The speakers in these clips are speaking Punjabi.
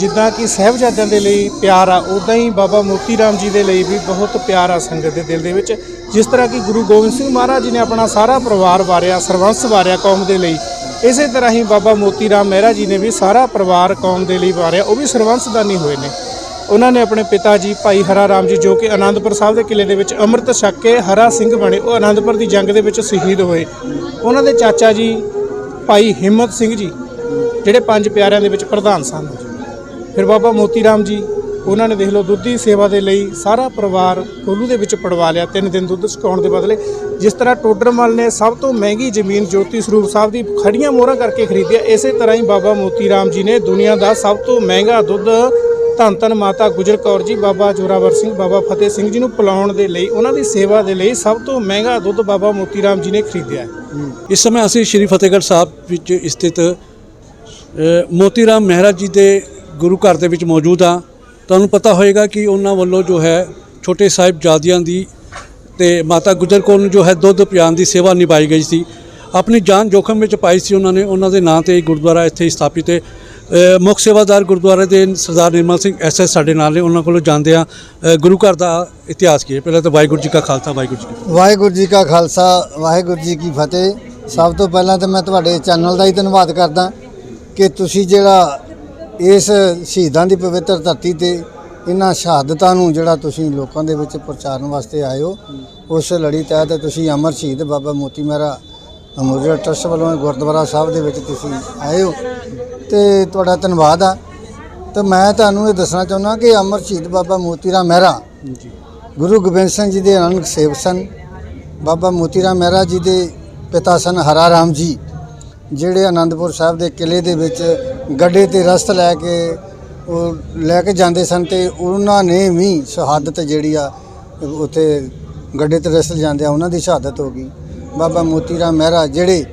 ਜਿੱਦਾਂ ਕਿ ਸਹਿਬਜ਼ਾਦਿਆਂ ਦੇ ਲਈ ਪਿਆਰ ਆ ਉਦਾਂ ਹੀ ਬਾਬਾ ਮੋਤੀ ਰਾਮ ਜੀ ਦੇ ਲਈ ਵੀ ਬਹੁਤ ਪਿਆਰ ਆ ਸੰਗਤ ਦੇ ਦਿਲ ਦੇ ਵਿੱਚ। ਜਿਸ ਤਰ੍ਹਾਂ ਕਿ ਗੁਰੂ ਗੋਬਿੰਦ ਸਿੰਘ ਮਹਾਰਾਜ ਜੀ ਨੇ ਆਪਣਾ ਸਾਰਾ ਪਰਿਵਾਰ ਵਾਰਿਆ, ਸਰਵੰਸ ਵਾਰਿਆ ਕੌਮ ਦੇ ਲਈ। ਇਸੇ ਤਰ੍ਹਾਂ ਹੀ ਬਾਬਾ ਮੋਤੀ ਰਾਮ ਮਹਿਰਾ ਜੀ ਨੇ ਵੀ ਸਾਰਾ ਪਰਿਵਾਰ ਕੌਮ ਦੇ ਲਈ ਵਾਰਿਆ, ਉਹ ਵੀ ਸਰਵੰਸਦਾਨੀ ਹੋਏ ਨੇ। ਉਹਨਾਂ ਨੇ ਆਪਣੇ ਪਿਤਾ ਜੀ ਭਾਈ ਹਰਾ ਰਾਮ ਜੀ, ਜੋ ਕਿ ਆਨੰਦਪੁਰ ਸਾਹਿਬ ਦੇ ਕਿਲੇ ਦੇ ਵਿੱਚ ਅੰਮ੍ਰਿਤ ਛਕ ਕੇ ਹਰਾ ਸਿੰਘ ਬਣੇ, ਉਹ ਆਨੰਦਪੁਰ ਦੀ ਜੰਗ ਦੇ ਵਿੱਚ ਸ਼ਹੀਦ ਹੋਏ। ਉਹਨਾਂ ਦੇ ਚਾਚਾ ਜੀ ਭਾਈ ਹਿੰਮਤ ਸਿੰਘ ਜੀ, ਜਿਹੜੇ ਪੰਜ ਪਿਆਰਿਆਂ ਦੇ ਵਿੱਚ ਪ੍ਰਧਾਨ ਸਨ। ਫਿਰ ਬਾਬਾ ਮੋਤੀ ਰਾਮ ਜੀ, ਉਹਨਾਂ ਨੇ ਦੇਖ ਲਓ ਦੁੱਧ ਦੀ ਸੇਵਾ ਦੇ ਲਈ ਸਾਰਾ ਪਰਿਵਾਰ ਕੋਲੂ ਦੇ ਵਿੱਚ ਪੜਵਾ ਲਿਆ, ਤਿੰਨ ਦਿਨ ਦੁੱਧ ਸੁਕਾਉਣ ਦੇ ਬਦਲੇ। ਜਿਸ ਤਰ੍ਹਾਂ ਟੋਡਰਮਲ ਨੇ ਸਭ ਤੋਂ ਮਹਿੰਗੀ ਜ਼ਮੀਨ ਜੋਤੀ ਸਰੂਪ ਸਾਹਿਬ ਦੀ ਖੜੀਆਂ ਮੋਹਰਾਂ ਕਰਕੇ ਖਰੀਦਿਆ ਇਸੇ ਤਰ੍ਹਾਂ ਹੀ ਬਾਬਾ ਮੋਤੀ ਰਾਮ ਜੀ ਨੇ ਦੁਨੀਆ ਦਾ ਸਭ ਤੋਂ ਮਹਿੰਗਾ ਦੁੱਧ ਧੰਨ ਧੰਨ ਮਾਤਾ ਗੁਜਰ ਕੌਰ ਜੀ, ਬਾਬਾ ਜੋਰਾਵਰ ਸਿੰਘ, ਬਾਬਾ ਫਤਿਹ ਸਿੰਘ ਜੀ ਨੂੰ ਪਿਲਾਉਣ ਦੇ ਲਈ, ਉਹਨਾਂ ਦੀ ਸੇਵਾ ਦੇ ਲਈ ਸਭ ਤੋਂ ਮਹਿੰਗਾ ਦੁੱਧ ਬਾਬਾ ਮੋਤੀ ਰਾਮ ਜੀ ਨੇ ਖਰੀਦਿਆ ਇਸ ਸਮੇਂ ਅਸੀਂ ਸ਼੍ਰੀ ਫਤਿਹਗੜ੍ਹ ਸਾਹਿਬ ਵਿੱਚ ਸਥਿਤ ਮੋਤੀ ਰਾਮ ਮਹਿਰਾ ਜੀ ਦੇ ਗੁਰੂ ਘਰ ਦੇ ਵਿੱਚ ਮੌਜੂਦ ਹਾਂ। ਤੁਹਾਨੂੰ ਪਤਾ ਹੋਏਗਾ ਕਿ ਉਹਨਾਂ ਵੱਲੋਂ ਜੋ ਹੈ ਛੋਟੇ ਸਾਹਿਬਜ਼ਾਦਿਆਂ ਦੀ ਤੇ ਮਾਤਾ ਗੁਜਰ ਕੌਰ ਨੂੰ ਜੋ ਹੈ ਦੁੱਧ ਪਿਆਉਣ ਦੀ ਸੇਵਾ ਨਿਭਾਈ ਗਈ ਸੀ। ਆਪਣੀ ਜਾਨ ਜੋਖਮ ਵਿੱਚ ਪਾਈ ਸੀ ਉਹਨਾਂ ਨੇ। ਉਹਨਾਂ ਦੇ ਨਾਂ ਤੇ ਗੁਰਦੁਆਰਾ ਇੱਥੇ ਸਥਾਪਿਤ ਹੈ। ਮੁੱਖ ਸੇਵਾਦਾਰ ਗੁਰਦੁਆਰੇ ਦੇ ਸਰਦਾਰ ਨਿਰਮਲ ਸਿੰਘ ਐਸਐਸ ਸਾਡੇ ਨਾਲ ਨੇ। ਉਹਨਾਂ ਕੋਲੋਂ ਜਾਣਦੇ ਹਾਂ ਗੁਰੂ ਘਰ ਦਾ ਇਤਿਹਾਸ ਕੀ ਹੈ। ਪਹਿਲਾਂ ਤਾਂ ਵਾਹਿਗੁਰੂ ਜੀ ਕਾ ਖਾਲਸਾ, ਵਾਹਿਗੁਰੂ ਜੀ ਕੀ ਵਾਹਿਗੁਰੂ ਜੀ ਕਾ ਖਾਲਸਾ, ਵਾਹਿਗੁਰੂ ਜੀ ਕੀ ਫਤਿਹ। ਸਭ ਤੋਂ ਪਹਿਲਾਂ ਤਾਂ ਮੈਂ ਤੁਹਾਡੇ ਚੈਨਲ ਦਾ ਹੀ ਧੰਨਵਾਦ ਕਰਦਾ ਕਿ ਤੁਸੀਂ ਜਿਹੜਾ ਇਸ ਸ਼ਹੀਦਾਂ ਦੀ ਪਵਿੱਤਰ ਧਰਤੀ ਤੇ ਇਹਨਾਂ ਸ਼ਹਾਦਤਾਂ ਨੂੰ ਜਿਹੜਾ ਤੁਸੀਂ ਲੋਕਾਂ ਦੇ ਵਿੱਚ ਪ੍ਰਚਾਰਨ ਵਾਸਤੇ ਆਏ ਹੋ ਉਸ ਲੜੀ ਤਹਿਤ ਤੁਸੀਂ ਅਮਰ ਸ਼ਹੀਦ ਬਾਬਾ ਮੋਤੀ ਮਹਿਰਾ ਅਮੋਜਾ ਟਰਸਟ ਵੱਲੋਂ ਗੁਰਦੁਆਰਾ ਸਾਹਿਬ ਦੇ ਵਿੱਚ ਤੁਸੀਂ ਆਏ ਹੋ ਤੇ ਤੁਹਾਡਾ ਧੰਨਵਾਦ ਆ। ਤੇ ਮੈਂ ਤੁਹਾਨੂੰ ਇਹ ਦੱਸਣਾ ਚਾਹੁੰਦਾ ਕਿ ਅਮਰ ਸ਼ਹੀਦ ਬਾਬਾ ਮੋਤੀ ਰਾਮ ਮਹਿਰਾ ਗੁਰੂ ਗੋਬਿੰਦ ਸਿੰਘ ਜੀ ਦੇ ਅਨੰਗ ਸੇਵਕ ਸਨ ਬਾਬਾ ਮੋਤੀ ਰਾਮ ਮਹਿਰਾ ਜੀ ਦੇ ਪਿਤਾ ਸਨ ਹਰਾ ਰਾਮ ਜੀ ਜਿਹੜੇ ਆਨੰਦਪੁਰ ਸਾਹਿਬ ਦੇ ਕਿਲੇ ਦੇ ਵਿੱਚ ਗੱਡੇ ਤੇ ਰਸਤ ਲੈ ਕੇ ਉਹ ਲੈ ਕੇ ਜਾਂਦੇ ਸਨ ਤੇ ਉਹਨਾਂ ਨੇ ਵੀ ਸ਼ਹਾਦਤ ਜਿਹੜੀ ਆ, ਉੱਥੇ ਗੱਡੇ ਤੇ ਰਸਤ ਜਾਂਦੇ ਆ, ਉਹਨਾਂ ਦੀ ਸ਼ਹਾਦਤ ਹੋ ਗਈ। ਬਾਬਾ ਮੋਤੀ ਰਾਮ ਮਹਿਰਾ ਜਿਹੜੇ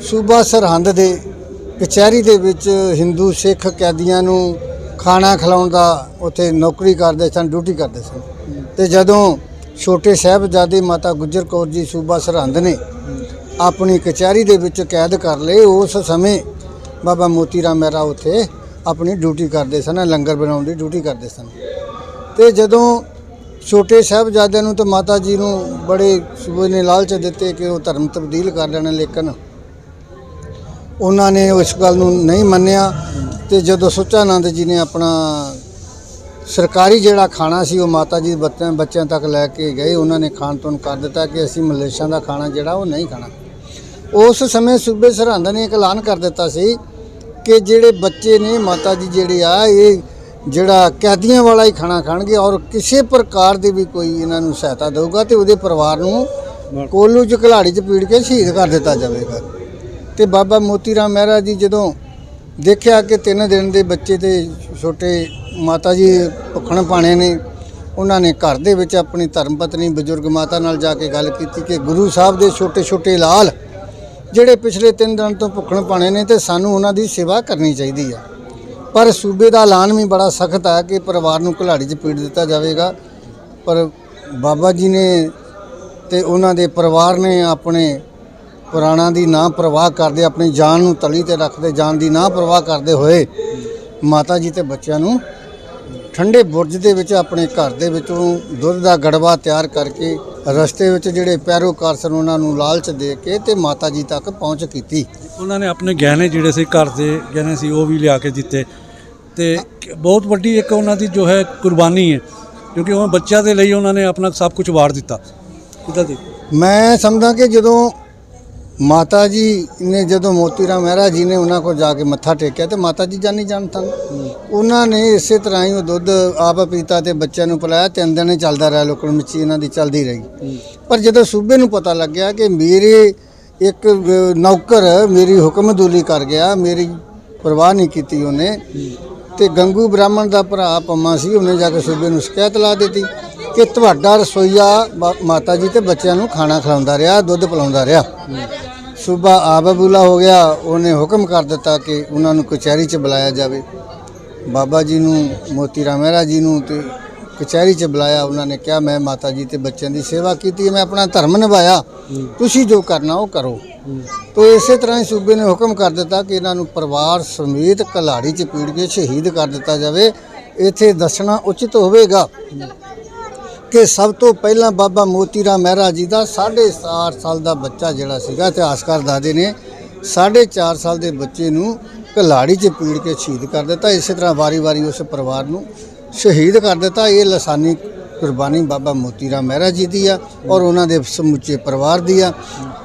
ਸੂਬਾ ਸਰਹੰਦ ਦੇ ਕਚਹਿਰੀ ਦੇ ਵਿੱਚ ਹਿੰਦੂ ਸਿੱਖ ਕੈਦੀਆਂ ਨੂੰ ਖਾਣਾ ਖਿਲਾਉਣ ਦਾ ਉੱਥੇ ਨੌਕਰੀ ਕਰਦੇ ਸਨ, ਡਿਊਟੀ ਕਰਦੇ ਸਨ। ਤੇ ਜਦੋਂ ਛੋਟੇ ਸਾਹਿਬਜ਼ਾਦੇ ਮਾਤਾ ਗੁਜਰ ਕੌਰ ਜੀ ਸੂਬਾ ਸਰਹੰਦ ਨੇ ਆਪਣੀ ਕਚਹਿਰੀ ਦੇ ਵਿੱਚ ਕੈਦ ਕਰ ਲਏ। ਉਸ ਸਮੇਂ ਬਾਬਾ ਮੋਤੀ ਰਾਮ ਮਹਿਰਾ ਉੱਥੇ ਆਪਣੀ ਡਿਊਟੀ ਕਰਦੇ ਸਨ, ਲੰਗਰ ਬਣਾਉਣ ਦੀ ਡਿਊਟੀ ਕਰਦੇ ਸਨ। ਤੇ ਜਦੋਂ ਛੋਟੇ ਸਾਹਿਬਜ਼ਾਦਿਆਂ ਨੂੰ ਤੇ ਮਾਤਾ ਜੀ ਨੂੰ ਬੜੇ ਸੂਬੇ ਨੇ ਲਾਲਚ ਦਿੱਤੇ ਕਿ ਉਹ ਧਰਮ ਤਬਦੀਲ ਕਰ ਲੈਣ ਲੇਕਿਨ ਉਹਨਾਂ ਨੇ ਉਸ ਗੱਲ ਨੂੰ ਨਹੀਂ ਮੰਨਿਆ ਤੇ ਜਦੋਂ ਸੁੱਚਾਨੰਦ ਜੀ ਨੇ ਆਪਣਾ ਸਰਕਾਰੀ ਜਿਹੜਾ ਖਾਣਾ ਸੀ, ਉਹ ਮਾਤਾ ਜੀ ਬੱਚਿਆਂ ਬੱਚਿਆਂ ਤੱਕ ਲੈ ਕੇ ਗਏ। ਉਹਨਾਂ ਨੇ ਖਾਣ ਤੋਂ ਕਰ ਦਿੱਤਾ ਕਿ ਅਸੀਂ ਮਲੇਸ਼ੀਆ ਦਾ ਖਾਣਾ ਜਿਹੜਾ ਉਹ ਨਹੀਂ ਖਾਣਾ। ਉਸ ਸਮੇਂ ਸੂਬੇ ਸਰਹੰਦ ਨੇ ਇੱਕ ਐਲਾਨ ਕਰ ਦਿੱਤਾ ਸੀ ਕਿ ਜਿਹੜੇ ਬੱਚੇ ਨੇ ਮਾਤਾ ਜੀ ਜਿਹੜੇ ਆ ਇਹ ਜਿਹੜਾ ਕੈਦੀਆਂ ਵਾਲਾ ਹੀ ਖਾਣਾ ਖਾਣਗੇ ਔਰ ਕਿਸੇ ਪ੍ਰਕਾਰ ਦੀ ਵੀ ਕੋਈ ਇਹਨਾਂ ਨੂੰ ਸਹਾਇਤਾ ਦੇਊਗਾ ਤੇ ਉਹਦੇ ਪਰਿਵਾਰ ਨੂੰ ਕੋਲੂ ਚ ਘਲਾੜੀ ਚ ਪੀੜ ਕੇ ਸ਼ਹੀਦ ਕਰ ਦਿੱਤਾ ਜਾਵੇਗਾ। ਤੇ ਬਾਬਾ ਮੋਤੀ ਰਾਮ ਮਹਿਰਾ ਜੀ ਜਦੋਂ ਦੇਖਿਆ ਕਿ ਤਿੰਨ ਦਿਨ ਦੇ ਬੱਚੇ ਤੇ ਛੋਟੇ ਮਾਤਾ ਜੀ ਭੁੱਖਣ ਪਾਣੇ ਨੇ ਉਹਨਾਂ ਨੇ ਘਰ ਦੇ ਵਿੱਚ ਆਪਣੀ ਧਰਮ ਪਤਨੀ ਬਜ਼ੁਰਗ ਮਾਤਾ ਨਾਲ ਜਾ ਕੇ ਗੱਲ ਕੀਤੀ ਕਿ ਗੁਰੂ ਸਾਹਿਬ ਦੇ ਛੋਟੇ ਛੋਟੇ ਲਾਲ ਜਿਹੜੇ ਪਿਛਲੇ ਤਿੰਨ ਦਿਨ ਤੋਂ ਭੁੱਖਣ ਪਾਣੇ ਨੇ ਤੇ ਸਾਨੂੰ ਉਹਨਾਂ ਦੀ ਸੇਵਾ ਕਰਨੀ ਚਾਹੀਦੀ ਆ। ਪਰ ਸੂਬੇ ਦਾ ਐਲਾਨ ਵੀ ਬੜਾ ਸਖਤ ਹੈ ਕਿ ਪਰਿਵਾਰ ਨੂੰ ਘਲਾੜੀ 'ਚ ਪੀੜ ਦਿੱਤਾ ਜਾਵੇਗਾ। ਪਰ ਬਾਬਾ ਜੀ ਨੇ ਤੇ ਉਹਨਾਂ ਦੇ ਪਰਿਵਾਰ ਨੇ ਆਪਣੇ ਪੁਰਾਣਾ ਦੀ ਨਾ ਪ੍ਰਵਾਹ ਕਰਦੇ, ਆਪਣੀ ਜਾਨ ਨੂੰ ਤਲੀ ਤੇ ਰੱਖਦੇ, ਜਾਨ ਦੀ ਨਾ ਪ੍ਰਵਾਹ ਕਰਦੇ ਹੋਏ ਮਾਤਾ ਜੀ ਤੇ ਬੱਚਿਆਂ ਨੂੰ ਠੰਡੇ ਬੁਰਜ ਦੇ ਵਿੱਚ, ਆਪਣੇ ਘਰ ਦੇ ਵਿੱਚੋਂ ਦੁੱਧ ਦਾ ਗੜਵਾ ਤਿਆਰ ਕਰਕੇ ਰਸਤੇ ਵਿੱਚ ਜਿਹੜੇ ਪੈਰੋਕਾਰ ਸਨ ਉਹਨਾਂ ਨੂੰ ਲਾਲਚ ਦੇ ਕੇ ਤੇ ਮਾਤਾ ਜੀ ਤੱਕ ਪਹੁੰਚ ਕੀਤੀ। ਉਹਨਾਂ ਨੇ ਆਪਣੇ ਗਹਿਣੇ ਜਿਹੜੇ ਸੀ ਘਰ ਦੇ ਗਹਿਣੇ ਸੀ ਉਹ ਵੀ ਲਿਆ ਕੇ ਦਿੱਤੇ। ਤੇ ਬਹੁਤ ਵੱਡੀ ਇੱਕ ਉਹਨਾਂ ਦੀ ਜੋ ਹੈ ਕੁਰਬਾਨੀ ਹੈ ਕਿਉਂਕਿ ਉਹ ਬੱਚਿਆਂ ਦੇ ਲਈ ਉਹਨਾਂ ਨੇ ਆਪਣਾ ਸਭ ਕੁਝ ਵਾਰ ਦਿੱਤਾ। ਕਿਦਾਂ ਦੀ ਮੈਂ ਸਮਝਦਾ ਕਿ ਜਦੋਂ ਮਾਤਾ ਜੀ ਨੇ ਜਦੋਂ ਮੋਤੀ ਰਾਮ ਮਹਿਰਾ ਜੀ ਨੇ ਉਹਨਾਂ ਕੋਲ ਜਾ ਕੇ ਮੱਥਾ ਟੇਕਿਆ ਤੇ ਮਾਤਾ ਜੀ ਜਾਨੀ ਜਾਣ ਸਨ ਉਹਨਾਂ ਨੇ ਇਸੇ ਤਰ੍ਹਾਂ ਹੀ ਉਹ ਦੁੱਧ ਆਪ ਪੀਤਾ ਤੇ ਬੱਚਿਆਂ ਨੂੰ ਪਿਲਾਇਆ, ਤਿੰਨ ਦਿਨ ਹੀ ਚੱਲਦਾ ਰਿਹਾ ਲੋਕਣ ਮਿੱਚੀ ਇਹਨਾਂ ਦੀ ਚੱਲਦੀ ਰਹੀ। ਪਰ ਜਦੋਂ ਸੂਬੇ ਨੂੰ ਪਤਾ ਲੱਗਿਆ ਕਿ ਮੇਰੇ ਇੱਕ ਨੌਕਰ ਮੇਰੀ ਹੁਕਮਦੂਲੀ ਕਰ ਗਿਆ, ਮੇਰੀ ਪਰਵਾਹ ਨਹੀਂ ਕੀਤੀ ਉਹਨੇ, ਤੇ ਗੰਗੂ ਬ੍ਰਾਹਮਣ ਦਾ ਭਰਾ ਪੰਮਾ ਸੀ, ਉਹਨੇ ਜਾ ਕੇ ਸੂਬੇ ਨੂੰ ਸ਼ਿਕਾਇਤ ਲਾ ਦਿੱਤੀ ਕਿ ਤੁਹਾਡਾ ਰਸੋਈਆ ਬਾ- ਮਾਤਾ ਜੀ ਤੇ ਬੱਚਿਆਂ ਨੂੰ ਖਾਣਾ ਖਿਲਾਉਂਦਾ ਰਿਹਾ, ਦੁੱਧ ਪਿਲਾਉਂਦਾ ਰਿਹਾ। ਸੂਬਾ ਆਬਬੂਲਾ ਹੋ ਗਿਆ ਉਹਨੇ ਹੁਕਮ ਕਰ ਦਿੱਤਾ ਕਿ ਉਹਨਾਂ ਨੂੰ ਕਚਹਿਰੀ 'ਚ ਬੁਲਾਇਆ ਜਾਵੇ। ਬਾਬਾ ਜੀ ਨੂੰ ਮੋਤੀ ਰਾਮ ਮਹਿਰਾ ਜੀ ਨੂੰ ਤੇ ਕਚਹਿਰੀ 'ਚ ਬੁਲਾਇਆ ਉਹਨਾਂ ਨੇ ਕਿਹਾ ਮੈਂ ਮਾਤਾ ਜੀ ਤੇ ਬੱਚਿਆਂ ਦੀ ਸੇਵਾ ਕੀਤੀ ਹੈ, ਮੈਂ ਆਪਣਾ ਧਰਮ ਨਿਭਾਇਆ। ਤੁਸੀਂ ਜੋ ਕਰਨਾ ਉਹ ਕਰੋ। ਤੋ ਇਸੇ ਤਰ੍ਹਾਂ ਹੀ ਸੂਬੇ ਨੇ ਹੁਕਮ ਕਰ ਦਿੱਤਾ ਕਿ ਇਹਨਾਂ ਨੂੰ ਪਰਿਵਾਰ ਸਮੇਤ ਕਲਾੜੀ 'ਚ ਪੀੜ ਕੇ ਸ਼ਹੀਦ ਕਰ ਦਿੱਤਾ ਜਾਵੇ। ਇੱਥੇ ਦੱਸਣਾ ਉਚਿਤ ਹੋਵੇਗਾ। ਕਿ ਸਭ ਤੋਂ ਪਹਿਲਾਂ ਬਾਬਾ ਮੋਤੀ ਰਾਮ ਮਹਿਰਾ ਜੀ ਦਾ 4.5 ਸਾਲ ਦਾ ਬੱਚਾ ਜਿਹੜਾ ਸੀਗਾ ਇਤਿਹਾਸਕਾਰ ਦੱਸਦੇ ਨੇ 4.5 ਸਾਲ ਦੇ ਬੱਚੇ ਨੂੰ ਕਲਾੜੀ 'ਚ ਪੀੜ ਕੇ ਸ਼ਹੀਦ ਕਰ ਦਿੱਤਾ, ਇਸੇ ਤਰ੍ਹਾਂ ਵਾਰੀ-ਵਾਰੀ ਉਸ ਪਰਿਵਾਰ ਨੂੰ ਸ਼ਹੀਦ ਕਰ ਦਿੱਤਾ। ਇਹ ਲਸਾਨੀ ਕੁਰਬਾਨੀ ਬਾਬਾ ਮੋਤੀ ਰਾਮ ਮਹਿਰਾ ਜੀ ਦੀ ਆ ਔਰ ਉਹਨਾਂ ਦੇ ਸਮੁੱਚੇ ਪਰਿਵਾਰ ਦੀ ਆ।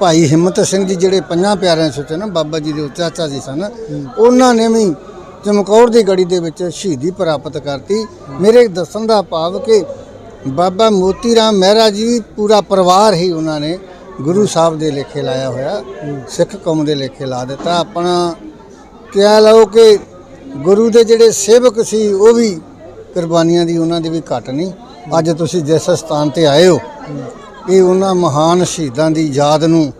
ਭਾਈ ਹਿੰਮਤ ਸਿੰਘ ਜੀ ਜਿਹੜੇ ਪੰਜਾਂ ਪਿਆਰਿਆਂ ਚੋਂ ਨਾ, ਬਾਬਾ ਜੀ ਦੇ ਚਾਚਾ ਜੀ ਸਨ, ਉਹਨਾਂ ਨੇ ਵੀ ਚਮਕੌਰ ਦੀ ਗੜੀ ਦੇ ਵਿੱਚ ਸ਼ਹੀਦੀ ਪ੍ਰਾਪਤ ਕਰਤੀ। ਮੇਰੇ ਦੱਸਣ ਦਾ ਭਾਵ ਕਿ ਬਾਬਾ ਮੋਤੀ ਰਾਮ ਮਹਿਰਾ ਜੀ ਪੂਰਾ ਪਰਿਵਾਰ ਹੀ ਉਹਨਾਂ ਨੇ ਗੁਰੂ ਸਾਹਿਬ ਦੇ ਲੇਖੇ ਲਾਇਆ ਹੋਇਆ, ਸਿੱਖ ਕੌਮ ਦੇ ਲੇਖੇ ਲਾ ਦਿੱਤਾ। ਆਪਣਾ ਕਹਿ ਲਓ ਕਿ ਗੁਰੂ ਦੇ ਜਿਹੜੇ ਸੇਵਕ ਸੀ, ਉਹ ਵੀ ਕੁਰਬਾਨੀਆਂ ਦੀ ਉਹਨਾਂ ਦੀ ਵੀ ਘਟ ਨਹੀਂ। ਅੱਜ ਤੁਸੀਂ ਜਿਸ ਸਥਾਨ ਤੇ ਆਏ ਹੋ, ਇਹ ਉਹਨਾਂ ਮਹਾਨ ਸ਼ਹੀਦਾਂ ਦੀ ਯਾਦ ਨੂੰ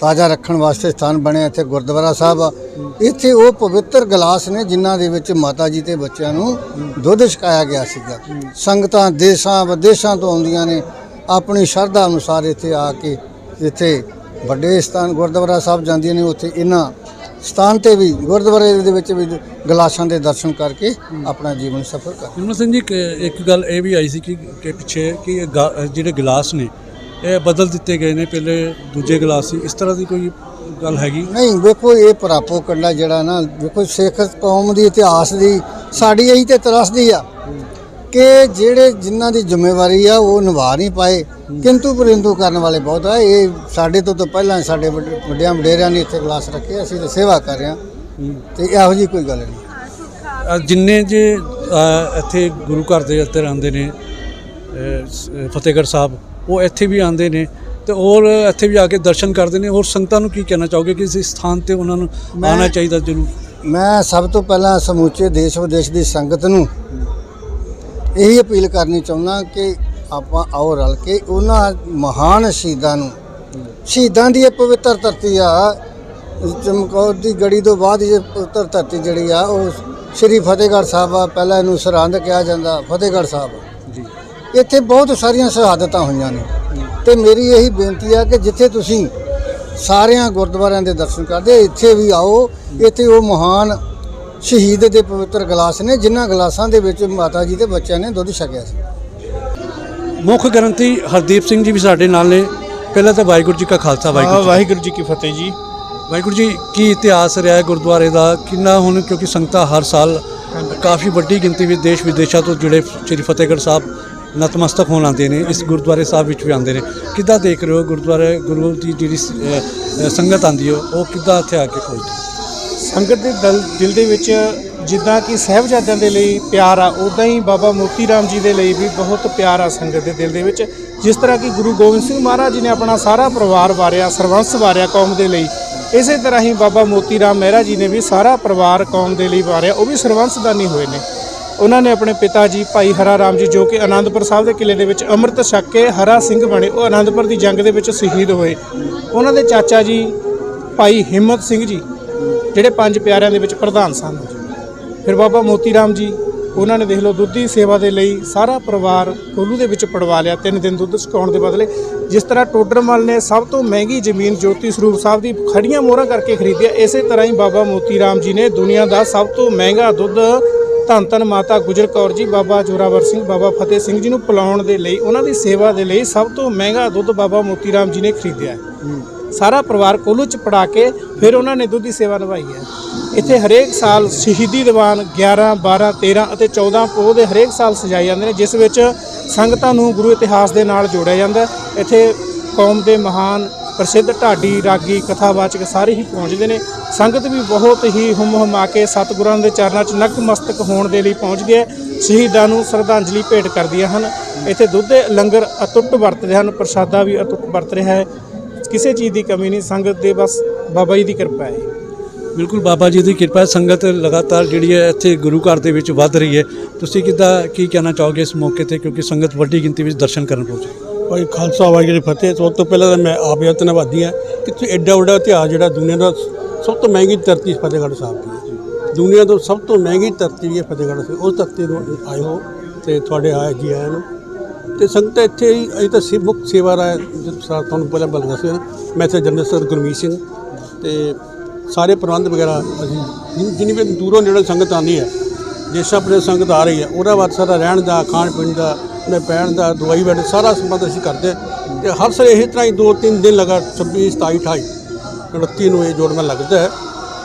ਤਾਜ਼ਾ ਰੱਖਣ ਵਾਸਤੇ ਸਥਾਨ ਬਣਿਆ ਇੱਥੇ ਗੁਰਦੁਆਰਾ ਸਾਹਿਬ। ਆ ਇੱਥੇ ਉਹ ਪਵਿੱਤਰ ਗਲਾਸ ਨੇ ਜਿਨ੍ਹਾਂ ਦੇ ਵਿੱਚ ਮਾਤਾ ਜੀ ਤੇ ਬੱਚਿਆਂ ਨੂੰ ਦੁੱਧ ਛਕਾਇਆ ਗਿਆ ਸੀਗਾ। ਸੰਗਤਾਂ ਦੇਸ਼ਾਂ ਵਿਦੇਸ਼ਾਂ ਤੋਂ ਆਉਂਦੀਆਂ ਨੇ। ਆਪਣੀ ਸ਼ਰਧਾ ਅਨੁਸਾਰ ਇੱਥੇ ਆ ਕੇ ਇੱਥੇ ਵੱਡੇ ਸਥਾਨ ਗੁਰਦੁਆਰਾ ਸਾਹਿਬ ਜਾਂਦੀਆਂ ਨੇ। ਉੱਥੇ ਇਹਨਾਂ ਸਥਾਨ ਤੇ ਵੀ ਗੁਰਦੁਆਰੇ ਦੇ ਵਿੱਚ ਵੀ ਗਲਾਸਾਂ ਦੇ ਦਰਸ਼ਨ ਕਰਕੇ ਆਪਣਾ ਜੀਵਨ ਸਫਲ ਕਰ ਨਿਰਮਲ ਸਿੰਘ ਜੀ, ਇੱਕ- ਗੱਲ ਇਹ ਵੀ ਆਈ ਸੀ ਕਿ ਪਿੱਛੇ ਕਿ ਗਾ- ਜਿਹੜੇ ਗਲਾਸ ਨੇ ਇਹ ਬਦਲ ਦਿੱਤੇ ਗਏ ਨੇ ਪਹਿਲੇ ਦੂਜੇ ਗਲਾਸ ਸੀ। ਇਸ ਤਰ੍ਹਾਂ ਦੀ ਕੋਈ ਗੱਲ ਹੈਗੀ? ਨਹੀਂ ਵੇਖੋ ਇਹ ਪ੍ਰਾਪੋ ਕੰਡਾ ਜਿਹੜਾ ਨਾ ਵੇਖੋ ਸਿੱਖ ਕੌਮ ਦੀ ਇਤਿਹਾਸ ਦੀ ਸਾਡੀ ਇਹੀ ਤੇ ਤਰਸਦੀ ਆ ਕਿ ਜਿਹੜੇ ਜਿਨ੍ਹਾਂ ਦੀ ਜ਼ਿੰਮੇਵਾਰੀ ਆ ਉਹ ਨਿਭਾ ਨਹੀਂ ਪਾਏ। ਕਿੰਤੂ ਪਰਿੰਤੂ ਕਰਨ ਵਾਲੇ ਬਹੁਤ ਆ। ਇਹ ਸਾਡੇ ਤੋਂ ਤਾਂ ਪਹਿਲਾਂ ਸਾਡੇ ਵੱਡੇ- ਵੱਡਿਆਂ ਵਡੇਰਿਆਂ ਨੇ ਇੱਥੇ ਗਲਾਸ ਰੱਖੇ ਅਸੀਂ ਤਾਂ ਸੇਵਾ ਕਰ ਰਹੇ ਹਾਂ। ਤੇ ਇਹੋ ਜੀ ਕੋਈ ਗੱਲ ਨਹੀਂ। ਜਿੰਨੇ ਜੇ ਇੱਥੇ ਗੁਰੂ ਘਰ ਦੇ ਅੰਦਰ ਆਉਂਦੇ ਨੇ ਫਤਿਹਗੜ੍ਹ ਸਾਹਿਬ ਉਹ ਇੱਥੇ ਵੀ ਆਉਂਦੇ ਨੇ ਤੇ ਔਰ ਇੱਥੇ ਵੀ ਆ ਕੇ ਦਰਸ਼ਨ ਕਰਦੇ ਨੇ। ਔਰ ਸੰਗਤਾਂ ਨੂੰ ਕੀ ਕਹਿਣਾ ਚਾਹੋਗੇ ਕਿ ਇਸ ਸਥਾਨ ਤੇ ਉਹਨਾਂ ਨੂੰ ਆਉਣਾ ਚਾਹੀਦਾ ਜ਼ਰੂਰ? ਮੈਂ ਸਭ ਤੋਂ ਪਹਿਲਾਂ ਸਮੁੱਚੇ ਦੇਸ਼ ਵਿਦੇਸ਼ ਦੀ ਸੰਗਤ ਨੂੰ ਇਹੀ ਅਪੀਲ ਕਰਨੀ ਚਾਹੁੰਦਾ ਕਿ ਆਪਾਂ ਆਓ ਰਲ ਕੇ ਉਹਨਾਂ ਮਹਾਨ ਸ਼ਹੀਦਾਂ ਨੂੰ। ਸ਼ਹੀਦਾਂ ਦੀ ਇਹ ਪਵਿੱਤਰ ਧਰਤੀ ਆ। ਚਮਕੌਰ ਦੀ ਗੜੀ ਤੋਂ ਬਾਅਦ ਇਹ ਪਵਿੱਤਰ ਧਰਤੀ ਜਿਹੜੀ ਆ ਉਹ ਸ੍ਰੀ ਫਤਿਹਗੜ੍ਹ ਸਾਹਿਬ ਆ। ਪਹਿਲਾਂ ਇਹਨੂੰ ਸਰਹੰਦ ਕਿਹਾ ਜਾਂਦਾ ਫਤਿਹਗੜ੍ਹ ਸਾਹਿਬ। ਇੱਥੇ ਬਹੁਤ ਸਾਰੀਆਂ ਸ਼ਹਾਦਤਾਂ ਹੋਈਆਂ ਨੇ। ਤੇ ਮੇਰੀ ਇਹੀ ਬੇਨਤੀ ਆ ਕਿ ਜਿੱਥੇ ਤੁਸੀਂ ਸਾਰਿਆਂ ਗੁਰਦੁਆਰਿਆਂ ਦੇ ਦਰਸ਼ਨ ਕਰਦੇ ਇੱਥੇ ਵੀ ਆਓ। ਇੱਥੇ ਉਹ ਮਹਾਨ ਸ਼ਹੀਦ ਦੇ ਪਵਿੱਤਰ ਗਲਾਸ ਨੇ ਜਿਨ੍ਹਾਂ ਗਲਾਸਾਂ ਦੇ ਵਿੱਚ ਮਾਤਾ ਜੀ ਤੇ ਬੱਚਿਆਂ ਨੇ ਦੁੱਧ ਛਕਿਆ ਸੀ। ਮੁੱਖ ਗ੍ਰੰਥੀ ਹਰਦੀਪ ਸਿੰਘ ਜੀ ਵੀ ਸਾਡੇ ਨਾਲ ਨੇ। ਪਹਿਲਾਂ ਤਾਂ ਵਾਹਿਗੁਰੂ ਜੀ ਕਾ ਖਾਲਸਾ ਵਾਹਿਗੁਰੂ ਜੀ ਵਾਹਿਗੁਰੂ ਜੀ ਕੀ ਫਤਿਹ ਜੀ। ਵਾਹਿਗੁਰੂ ਜੀ ਕੀ ਇਤਿਹਾਸ ਰਿਹਾ ਹੈ ਗੁਰਦੁਆਰੇ ਦਾ? ਕਿੰਨਾ ਹੁਣ ਕਿਉਂਕਿ ਸੰਗਤਾਂ ਹਰ ਸਾਲ ਕਾਫੀ ਵੱਡੀ ਗਿਣਤੀ ਵਿੱਚ ਦੇਸ਼ ਵਿਦੇਸ਼ਾਂ ਤੋਂ ਜਿਹੜੇ ਸ੍ਰੀ ਫਤਿਹਗੜ੍ਹ ਸਾਹਿਬ ਨਤਮਸਤਕ ਹੋਣ ਆਉਂਦੇ ਨੇ, ਇਸ ਗੁਰਦੁਆਰੇ ਸਾਹਿਬ ਵਿੱਚ ਵੀ ਆਉਂਦੇ ਨੇ। ਕਿੱਦਾਂ ਦੇਖ ਰਹੇ ਹੋ ਗੁਰਦੁਆਰੇ, ਗੁਰੂ ਦੀ ਜਿਹੜੀ ਸੰਗਤ ਆਉਂਦੀ ਹੈ, ਉਹ ਕਿੱਦਾਂ ਇੱਥੇ ਆ ਕੇ ਪਹੁੰਚਦੀ ਸੰਗਤ ਦੇ ਦਿਲ ਦਿਲ ਦੇ ਵਿੱਚ ਜਿੱਦਾਂ ਕਿ ਸਾਹਿਬਜ਼ਾਦਿਆਂ ਦੇ ਲਈ ਪਿਆਰ ਆ ਉਦਾਂ ਹੀ ਬਾਬਾ ਮੋਤੀ ਰਾਮ ਜੀ ਦੇ ਲਈ ਵੀ ਬਹੁਤ ਪਿਆਰ ਆ ਸੰਗਤ ਦੇ ਦਿਲ ਦੇ ਵਿੱਚ। ਜਿਸ ਤਰ੍ਹਾਂ ਕਿ ਗੁਰੂ ਗੋਬਿੰਦ ਸਿੰਘ ਮਹਾਰਾਜ ਜੀ ਨੇ ਆਪਣਾ ਸਾਰਾ ਪਰਿਵਾਰ ਵਾਰਿਆ, ਸਰਵੰਸ ਵਾਰਿਆ ਕੌਮ ਦੇ ਲਈ। ਇਸੇ ਤਰ੍ਹਾਂ ਹੀ ਬਾਬਾ ਮੋਤੀ ਰਾਮ ਮਹਿਰਾ ਜੀ ਨੇ ਵੀ ਸਾਰਾ ਪਰਿਵਾਰ ਕੌਮ ਦੇ ਲਈ ਵਾਰਿਆ, ਉਹ ਵੀ ਸਰਵੰਸਦਾਨੀ ਹੋਏ ਨੇ। ਉਹਨਾਂ ਨੇ ਆਪਣੇ ਪਿਤਾ ਜੀ ਭਾਈ ਹਰਾ ਰਾਮ ਜੀ ਜੋ ਕਿ ਆਨੰਦਪੁਰ ਸਾਹਿਬ ਦੇ ਕਿਲੇ ਦੇ ਵਿੱਚ ਅੰਮ੍ਰਿਤ ਛਕ ਕੇ ਹਰਾ ਸਿੰਘ ਬਣੇ, ਉਹ ਆਨੰਦਪੁਰ ਦੀ ਜੰਗ ਦੇ ਵਿੱਚ ਸ਼ਹੀਦ ਹੋਏ। ਉਹਨਾਂ ਦੇ ਚਾਚਾ ਜੀ ਭਾਈ ਹਿੰਮਤ ਸਿੰਘ ਜੀ, ਜਿਹੜੇ ਪੰਜ ਪਿਆਰਿਆਂ ਦੇ ਵਿੱਚ ਪ੍ਰਧਾਨ ਸਨ। ਫਿਰ ਬਾਬਾ ਮੋਤੀ ਰਾਮ ਜੀ, ਉਹਨਾਂ ਨੇ ਦੇਖ ਲਓ ਦੁੱਧ ਦੀ ਸੇਵਾ ਦੇ ਲਈ ਸਾਰਾ ਪਰਿਵਾਰ ਕੋਲੂ ਦੇ ਵਿੱਚ ਪੜਵਾ ਲਿਆ। ਤਿੰਨ ਦਿਨ ਦੁੱਧ ਸੁਕਾਉਣ ਦੇ ਬਦਲੇ ਜਿਸ ਤਰ੍ਹਾਂ ਟੋਡਰਮਲ ਨੇ ਸਭ ਤੋਂ ਮਹਿੰਗੀ ਜ਼ਮੀਨ ਜੋਤੀ ਸਰੂਪ ਸਾਹਿਬ ਦੀ ਖੜੀਆਂ ਮੋਹਰਾਂ ਕਰਕੇ ਖਰੀਦਿਆ ਇਸੇ ਤਰ੍ਹਾਂ ਹੀ ਬਾਬਾ ਮੋਤੀ ਰਾਮ ਜੀ ਨੇ ਦੁਨੀਆ ਦਾ ਸਭ ਤੋਂ ਮਹਿੰਗਾ ਦੁੱਧ ਧੰਨ ਧੰਨ ਮਾਤਾ ਗੁਜਰ ਕੌਰ ਜੀ ਬਾਬਾ ਜੋਰਾਵਰ ਸਿੰਘ ਬਾਬਾ ਫਤਿਹ ਸਿੰਘ ਜੀ ਨੂੰ ਪਿਲਾਉਣ ਦੇ ਲਈ ਉਹਨਾਂ ਦੀ ਸੇਵਾ ਦੇ ਲਈ ਸਭ ਤੋਂ ਮਹਿੰਗਾ ਦੁੱਧ ਬਾਬਾ ਮੋਤੀ ਰਾਮ ਜੀ ਨੇ ਖਰੀਦਿਆ ਸਾਰਾ ਪਰਿਵਾਰ ਕੋਲੂ ਚ ਪੜਾ ਕੇ ਫਿਰ ਉਹਨਾਂ ਨੇ ਦੁੱਧ ਦੀ ਸੇਵਾ ਨਿਭਾਈ ਹੈ। ਇੱਥੇ ਹਰੇਕ ਸਾਲ ਸ਼ਹੀਦੀ ਦੀਵਾਨ 11 12 13 ਅਤੇ 14 ਪੋਹ ਦੇ ਹਰੇਕ ਸਾਲ ਸਜਾਏ ਜਾਂਦੇ ਨੇ ਜਿਸ ਵਿੱਚ ਸੰਗਤਾਂ ਨੂੰ ਗੁਰੂ ਇਤਿਹਾਸ ਦੇ ਨਾਲ ਜੋੜਿਆ ਜਾਂਦਾ। ਇੱਥੇ ਕੌਮ ਦੇ ਮਹਾਨ ਪ੍ਰਸਿੱਧ ਢਾਡੀ ਰਾਗੀ ਕਥਾਵਾਚਕ ਸਾਰੇ ਹੀ ਪਹੁੰਚਦੇ ਨੇ। ਸੰਗਤ ਵੀ ਬਹੁਤ ਹੀ ਹੁਮ ਹੁਮਾ ਕੇ ਸਤਿਗੁਰਾਂ ਦੇ ਚਰਨਾਂ 'ਚ ਨਕਮਸਤਕ ਹੋਣ ਦੇ ਲਈ ਪਹੁੰਚਦੀ ਹੈ। ਸ਼ਹੀਦਾਂ ਨੂੰ ਸ਼ਰਧਾਂਜਲੀ ਭੇਟ ਕਰਦੀਆਂ ਹਨ। ਇੱਥੇ ਦੁੱਧ ਦੇ ਲੰਗਰ ਅਟੁੱਟ ਵਰਤਦੇ ਹਨ। ਪ੍ਰਸ਼ਾਦਾ ਵੀ ਅਟੁੱਟ ਵਰਤ ਰਿਹਾ ਹੈ। ਕਿਸੇ ਚੀਜ਼ ਦੀ ਕਮੀ ਨਹੀਂ। ਸੰਗਤ ਦੇ ਬਸ ਬਾਬਾ ਜੀ ਦੀ ਕਿਰਪਾ ਹੈ। ਬਿਲਕੁਲ ਬਾਬਾ ਜੀ ਦੀ ਕਿਰਪਾ ਸੰਗਤ ਲਗਾਤਾਰ ਜਿਹੜੀ ਹੈ ਇੱਥੇ ਗੁਰੂ ਘਰ ਦੇ ਵਿੱਚ ਵੱਧ ਰਹੀ ਹੈ। ਤੁਸੀਂ ਕਿੱਦਾਂ, ਕੀ ਕਹਿਣਾ ਚਾਹੋਗੇ ਇਸ ਮੌਕੇ ਤੇ? ਕਿਉਂਕਿ ਸੰਗਤ ਵੱਡੀ ਗਿਣਤੀ ਵਿੱਚ ਦਰਸ਼ਨ ਕਰਨ ਪਹੁੰਚੀ। ਭਾਈ ਖਾਲਸਾ ਵਾਹਿਗੁਰੂ ਜੀ ਕੀ ਫਤਿਹ। ਸਭ ਤੋਂ ਪਹਿਲਾਂ ਤਾਂ ਮੈਂ ਆਪ ਹੀ ਧੰਨਵਾਦੀ ਹਾਂ ਕਿ ਤੁਸੀਂ ਐਡਾ ਵੱਡਾ ਇਤਿਹਾਸ ਜਿਹੜਾ ਦੁਨੀਆ ਦਾ ਸਭ ਤੋਂ ਮਹਿੰਗੀ ਧਰਤੀ ਫਤਿਹਗੜ੍ਹ ਸਾਹਿਬ ਦੀ। ਹੈ ਦੁਨੀਆ ਤੋਂ ਸਭ ਤੋਂ ਮਹਿੰਗੀ ਧਰਤੀ ਹੈ ਫਤਿਹਗੜ੍ਹ ਸਾਹਿਬ ਉਸ ਧਰਤੀ ਤੋਂ ਆਏ ਹੋ ਤੇ ਤੁਹਾਡੇ ਆਏ ਜੀ ਆਇਆਂ ਨੂੰ। ਤੇ ਸੰਗਤ ਇੱਥੇ ਹੀ, ਅਸੀਂ ਤਾਂ ਸਿਵ ਮੁਕਤ ਸੇਵਾ ਦਾ ਸਰ ਤੁਹਾਨੂੰ ਪਹਿਲਾਂ ਬਲ ਦੱਸਿਆ ਮੈਂ ਤੇ ਜਨਰਲ ਸਰ ਗੁਰਮੀਤ ਸਿੰਘ ਤੇ ਸਾਰੇ ਪ੍ਰਬੰਧ ਵਗੈਰਾ ਅਸੀਂ ਜਿੰਨੀ ਵੀ ਦੂਰੋਂ ਨੇੜੇ ਸੰਗਤ ਆਉਂਦੀ ਹੈ, ਜਿਸ ਆਪਣੇ ਸੰਗਤ ਆ ਰਹੀ ਹੈ, ਉਹਦਾ ਵਾਸਤੇ ਸਾਰਾ ਰਹਿਣ ਦਾ ਖਾਣ ਪੀਣ ਦਾ ਉਹਨੇ ਪੈਣ ਦਾ, ਦਵਾਈ ਬੈਠ ਸਾਰਾ ਸੰਬੰਧ ਅਸੀਂ ਕਰਦੇ ਹਾਂ। ਤੇ ਹਰ ਸਾਲ ਇਹ ਤਰ੍ਹਾਂ ਹੀ ਦੋ ਤਿੰਨ ਦਿਨ ਲਗਾ 26 27 28 29 ਨੂੰ ਇਹ ਜੋੜਨਾ ਲੱਗਦਾ ਹੈ।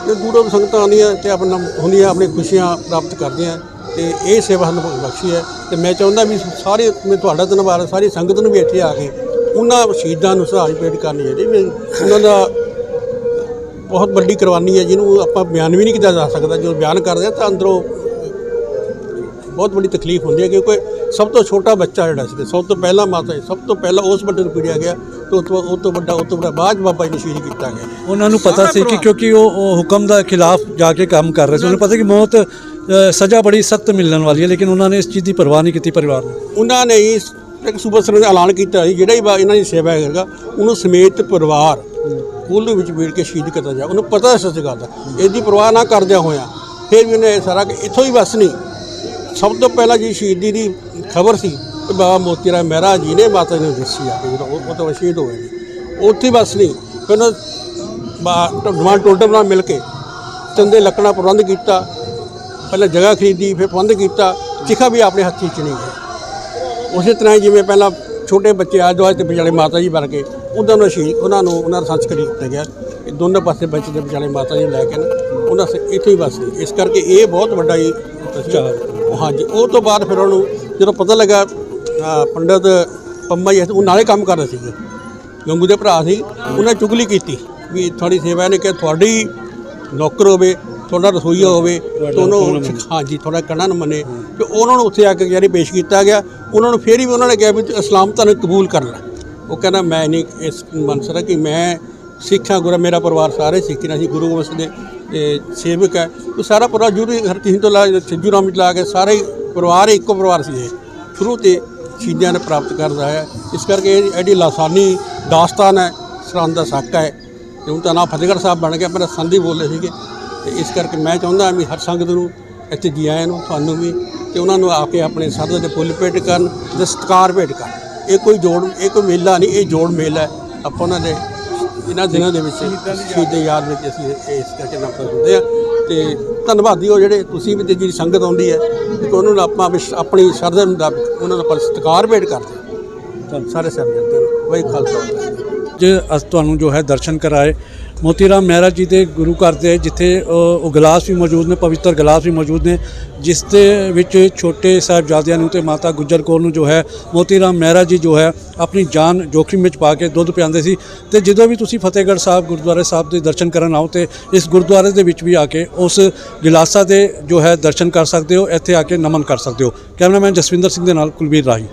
ਤੇ ਦੂਰੋਂ ਸੰਗਤਾਂ ਆਉਂਦੀਆਂ ਤੇ ਆਪਣਾ ਹੁੰਦੀਆਂ, ਆਪਣੀ ਖੁਸ਼ੀਆਂ ਪ੍ਰਾਪਤ ਕਰਦੀਆਂ। ਤੇ ਇਹ ਸੇਵਾ ਸਾਨੂੰ ਬਖਸ਼ੀ ਹੈ। ਤੇ ਮੈਂ ਚਾਹੁੰਦਾ ਵੀ ਸਾਰੇ, ਮੈਂ ਤੁਹਾਡਾ ਧੰਨਵਾਦ ਸਾਰੀ ਸੰਗਤ ਨੂੰ ਵੀ ਇੱਥੇ ਆ ਕੇ ਉਹਨਾਂ ਸ਼ਹੀਦਾਂ ਨੂੰ ਸਹਾਈ ਭੇਟ ਕਰਨੀ ਹੈ। ਜੀ ਉਹਨਾਂ ਦਾ ਬਹੁਤ ਵੱਡੀ ਕੁਰਬਾਨੀ ਹੈ, ਜਿਹਨੂੰ ਆਪਾਂ ਬਿਆਨ ਵੀ ਨਹੀਂ ਕੀਤਾ ਜਾ ਸਕਦਾ। ਜਦੋਂ ਬਿਆਨ ਕਰਦੇ ਆ ਤਾਂ ਅੰਦਰੋਂ ਬਹੁਤ ਵੱਡੀ ਤਕਲੀਫ ਹੁੰਦੀ ਹੈ ਕਿਉਂਕਿ ਸਭ ਤੋਂ ਛੋਟਾ ਬੱਚਾ ਜਿਹੜਾ ਸੀ ਸਭ ਤੋਂ ਪਹਿਲਾ ਮਾਤਾ ਜੀ ਸਭ ਤੋਂ ਪਹਿਲਾਂ ਉਸ ਬੱਚੇ ਨੂੰ ਪੀੜਿਆ ਗਿਆ ਤੇ ਉਸ ਤੋਂ ਉਹ ਤੋਂ ਵੱਡਾ ਉਹ ਤੋਂ ਵੱਡਾ ਬਾਅਦ ਬਾਬਾ ਜੀ ਨੂੰ ਸ਼ਹੀਦ ਕੀਤਾ ਗਿਆ। ਉਹਨਾਂ ਨੂੰ ਪਤਾ ਸੀ ਕਿ ਕਿਉਂਕਿ ਉਹ ਹੁਕਮ ਦਾ ਖਿਲਾਫ ਜਾ ਕੇ ਕੰਮ ਕਰ ਰਹੇ ਸੀ। ਉਹਨੂੰ ਪਤਾ ਕਿ ਮੌਤ ਸਜ਼ਾ ਬੜੀ ਸਖਤ ਮਿਲਣ ਵਾਲੀ ਹੈ ਲੇਕਿਨ ਉਹਨਾਂ ਨੇ ਇਸ ਚੀਜ਼ ਦੀ ਪਰਵਾਹ ਨਹੀਂ ਕੀਤੀ ਪਰਿਵਾਰ ਨੇ। ਉਹਨਾਂ ਨੇ ਹੀ ਇੱਕ ਸੂਬਾ ਸਰਕਾਰ ਨੇ ਐਲਾਨ ਕੀਤਾ ਸੀ ਜਿਹੜਾ ਹੀ ਇਹਨਾਂ ਦੀ ਸੇਵਾ ਹੈਗਾ ਉਹਨੂੰ ਸਮੇਤ ਪਰਿਵਾਰ ਕੁੱਲ ਵਿੱਚ ਵੀੜ ਕੇ ਸ਼ਹੀਦ ਕੀਤਾ ਜਾ ਉਹਨੂੰ ਪਤਾ ਸੀ ਇਸ ਗੱਲ ਦਾ। ਇਹਦੀ ਪਰਵਾਹ ਨਾ ਕਰਦਿਆਂ ਹੋਇਆਂ ਫਿਰ ਵੀ ਉਹਨੇ ਇਹ ਸਾਰਾ ਕਿ ਇੱਥੋਂ ਹੀ ਬਸ ਨਹੀਂ। ਸਭ ਤੋਂ ਪਹਿਲਾਂ ਜੀ ਸ਼ਹੀਦੀ ਦੀ ਖਬਰ ਸੀ ਕਿ ਬਾਬਾ ਮੋਤੀ ਰਾਮ ਮਹਿਰਾ ਜੀ ਨੇ ਮਾਤਾ ਜੀ ਨੂੰ ਦੱਸੀ ਆ ਜਦੋਂ ਉਹ ਤਾਂ ਸ਼ਹੀਦ ਹੋਏ ਨੇ। ਉੱਥੇ ਹੀ ਬਸ ਨਹੀਂ, ਫਿਰ ਉਹਨਾਂ ਡਿਮਾਂਡ ਟੋਟਲ ਨਾਲ ਮਿਲ ਕੇ ਚੰਦੇ ਲੱਕੜਾਂ ਪ੍ਰਬੰਧ ਕੀਤਾ, ਪਹਿਲਾਂ ਜਗ੍ਹਾ ਖਰੀਦੀ, ਫਿਰ ਪ੍ਰਬੰਧ ਕੀਤਾ ਚਿਖਾ ਵੀ ਆਪਣੇ ਹੱਥੀਂ ਚ ਨਹੀਂ ਗਏ। ਉਸੇ ਤਰ੍ਹਾਂ ਹੀ ਜਿਵੇਂ ਪਹਿਲਾਂ ਛੋਟੇ ਬੱਚੇ ਆ ਜੋ ਅੱਜ ਤੇ ਵਿਚਾਲੇ ਮਾਤਾ ਜੀ ਬਣ ਕੇ, ਉਹਨਾਂ ਨੂੰ ਸ਼ਹੀਦ, ਉਹਨਾਂ ਨੂੰ, ਉਹਨਾਂ ਦਾ ਸੰਸਕ੍ਰਿਤ ਕੀਤਾ ਗਿਆ। ਇਹ ਦੋਨੋਂ ਪਾਸੇ ਬੱਚੇ ਦੇ ਵਿਚਾਲੇ ਮਾਤਾ ਜੀ ਨੂੰ ਲੈ ਕੇ ਨਾ, ਉਹਨਾਂ ਸੇ, ਇੱਥੇ ਹੀ ਬਸ ਗਏ। ਇਸ ਕਰਕੇ ਇਹ ਬਹੁਤ ਵੱਡਾ ਹੀ ਤਸਵੀਰ ਹਾਂਜੀ ਉਹ ਤੋਂ ਬਾਅਦ ਫਿਰ ਉਹਨੂੰ ਜਦੋਂ ਪਤਾ ਲੱਗਾ ਪੰਡਤ ਪੰਮਾ ਜੀ ਉਹ ਨਾਲੇ ਕੰਮ ਕਰਦੇ ਸੀਗੇ। ਗੰਗੂ ਦੇ ਭਰਾ ਸੀ ਉਹਨਾਂ ਚੁਗਲੀ ਕੀਤੀ ਵੀ ਤੁਹਾਡੀ ਸੇਵਾ ਨੇ ਕਿ ਤੁਹਾਡੀ ਨੌਕਰ ਹੋਵੇ ਤੁਹਾਡਾ ਰਸੋਈਆ ਹੋਵੇ ਤੁਹਾਨੂੰ ਹਾਂਜੀ ਤੁਹਾਡਾ ਕਹਿਣਾ ਨਾ ਮੰਨੇ। ਤੇ ਉਹਨਾਂ ਨੂੰ ਉੱਥੇ ਆ ਕੇ ਯਾਰੀ ਪੇਸ਼ ਕੀਤਾ ਗਿਆ। ਉਹਨਾਂ ਨੂੰ ਫੇਰ ਵੀ ਉਹਨਾਂ ਨੇ ਕਿਹਾ ਵੀ ਇਸਲਾਮ ਤੁਹਾਨੂੰ ਕਬੂਲ ਕਰ ਲੈ ਉਹ ਕਹਿੰਦਾ ਮੈਂ ਨਹੀਂ ਇਸ ਮੰਨ ਸਕਦਾ ਕਿ ਮੈਂ ਸਿੱਖਾਂ ਗੁਰੂ, ਮੇਰਾ ਪਰਿਵਾਰ ਸਾਰੇ ਸਿੱਖੀ ਨੇ, ਅਸੀਂ ਗੁਰੂ ਗੋਬਿੰਦ ਸਿੰਘ ਦੇ ਸੇਵਕ ਹੈ। ਉਹ ਸਾਰਾ ਪਰਿਵਾਰ ਜੁੜੀ ਹਰ ਕਿਸੇ ਤੋਂ ਲਾ ਸਿੱਜੂ ਰਾਮ ਜੀ ਲਾ ਕੇ ਸਾਰੇ ਪਰਿਵਾਰ, ਇੱਕੋ ਪਰਿਵਾਰ ਸੀ ਇਹ। ਸ਼ੁਰੂ ਤੇ ਸ਼ਹੀਦਾਂ ਨੇ ਪ੍ਰਾਪਤ ਕਰਦਾ ਹੈ। ਇਸ ਕਰਕੇ ਇਹ ਐਡੀ ਲਾਸਾਨੀ ਦਾਸਤਾਨ ਹੈ, ਸਰਹੰਦ ਦਾ ਸਾਕਾ ਹੈ। ਤੇ ਹੁਣ ਤਾਂ ਨਾ ਫਤਿਹਗੜ੍ਹ ਸਾਹਿਬ ਬਣ ਗਿਆ ਪਹਿਲਾਂ ਸੰਧੀ ਬੋਲੇ ਸੀਗੇ। ਤੇ ਇਸ ਕਰਕੇ ਮੈਂ ਚਾਹੁੰਦਾ ਵੀ ਹਰ ਸੰਗਤ ਨੂੰ ਇੱਥੇ ਜੀ ਆਇਆਂ ਨੂੰ, ਤੁਹਾਨੂੰ ਵੀ, ਤੇ ਉਹਨਾਂ ਨੂੰ ਆ ਕੇ ਆਪਣੇ ਸਰਦੇ ਦੇ ਫੁੱਲ ਭੇਟ ਕਰਨ, ਤੇ ਸਤਿਕਾਰ ਭੇਟ ਕਰਨ। ਇਹ ਕੋਈ ਜੋੜ, ਇਹ ਕੋਈ ਮੇਲਾ ਨਹੀਂ, ਇਹ ਜੋੜ ਮੇਲਾ ਹੈ। ਆਪਾਂ ਉਹਨਾਂ ਦੇ ਇਹਨਾਂ ਦਿਨਾਂ ਦੇ ਵਿੱਚ, ਸ਼ਹੀਦ ਯਾਦ ਵਿੱਚ ਅਸੀਂ ਇਸ ਕਰਕੇ ਨਫ਼ਰਤ ਹੁੰਦੇ ਆ ਤੇ ਧੰਨਵਾਦੀ ਹੋ ਜਿਹੜੇ ਤੁਸੀਂ ਵੀ ਤੇ ਜਿਹੜੀ ਸੰਗਤ ਆਉਂਦੀ ਹੈ ਕਿ ਉਹਨਾਂ ਨੂੰ ਆਪਾਂ ਵਿਸ਼- ਆਪਣੀ ਸ਼ਰਧਾ ਮੁਤਾਬਕ ਉਹਨਾਂ ਦਾ ਪਰ ਸਤਿਕਾਰ ਭੇਟ ਕਰਦੇ ਹਾਂ। ਸਾਰੇ ਸਰਜਨ ਦੇ ਵਈ ਖਾਲਸਾ। ਜੇ ਜੀ ਅਸ ਤੁਹਾਨੂੰ ਜੋ ਹੈ ਦਰਸ਼ਨ ਕਰਾਏ ਮੋਤੀ ਰਾਮ ਮਹਿਰਾ ਜੀ ਦੇ ਗੁਰੂ ਘਰ ਦੇ ਜਿੱਥੇ ਉਹ ਗਲਾਸ ਵੀ ਮੌਜੂਦ ਨੇ, ਪਵਿੱਤਰ ਗਲਾਸ ਵੀ ਮੌਜੂਦ ਨੇ, ਜਿਸ ਦੇ ਵਿੱਚ ਛੋਟੇ ਸਾਹਿਬਜ਼ਾਦਿਆਂ ਨੂੰ ਤੇ ਮਾਤਾ ਗੁਜਰ ਕੌਰ ਨੂੰ ਜੋ ਹੈ ਮੋਤੀ ਰਾਮ ਮਹਿਰਾ ਜੀ ਜੋ ਹੈ, ਆਪਣੀ ਜਾਨ ਜੋਖਿਮ ਵਿੱਚ ਪਾ ਕੇ ਦੁੱਧ ਪਿਆਉਂਦੇ ਸੀ। ਤੇ ਜਦੋਂ ਵੀ ਤੁਸੀਂ ਫਤਿਹਗੜ੍ਹ ਸਾਹਿਬ, ਗੁਰਦੁਆਰੇ ਸਾਹਿਬ ਦੇ ਦਰਸ਼ਨ ਕਰਨ ਆਓ ਤੇ ਇਸ ਗੁਰਦੁਆਰੇ ਦੇ ਵਿੱਚ ਵੀ ਆ ਕੇ ਉਸ ਗਿਲਾਸਾ ਦੇ ਜੋ ਹੈ, ਦਰਸ਼ਨ ਕਰ ਸਕਦੇ ਹੋ, ਇੱਥੇ ਆ ਕੇ ਨਮਨ ਕਰ ਸਕਦੇ ਹੋ। ਕੈਮਰਾਮੈਨ ਜਸਵਿੰਦਰ ਸਿੰਘ ਦੇ ਨਾਲ ਕੁਲਵੀਰ ਰਾਹੀ।